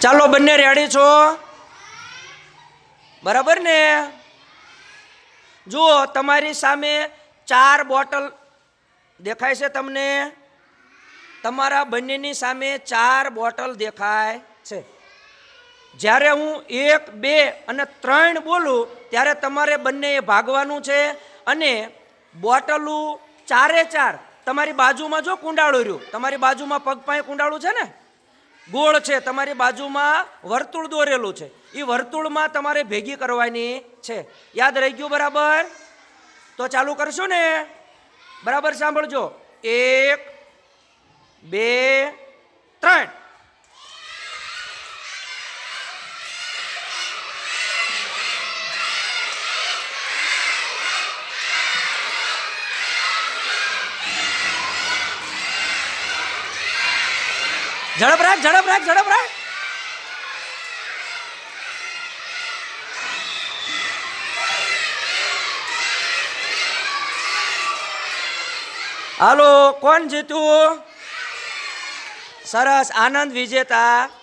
ચાલો બંને રેડી છો? બરાબર ને? જુઓ, તમારી સામે ચાર બોટલ દેખાય છે તમને? તમારા બંનેની સામે ચાર બોટલ દેખાય છે. જ્યારે હું એક, બે અને ત્રણ બોલું, ત્યારે તમારે બંનેએ ભાગવાનું છે અને બોટલું ચારે ચાર. તમારી બાજુમાં જો કુંડાળું રહ્યું, તમારી બાજુમાં પગ પાસે કુંડાળું છે ને? ગોળ છે, તમારી બાજુમાં વર્તુળ દોરેલું છે. એ વર્તુળમાં તમારે ભેગી કરવાની છે. યાદ રહી ગયું બરાબર? તો ચાલુ કરશું ને? બરાબર સાંભળજો. એક, બે, ત્રણ. ઝડપ રાખ ઝડપ રાખ ઝડપ રાખ. હાલો કોણ જીત્યું સરસ આનંદ વિજેતા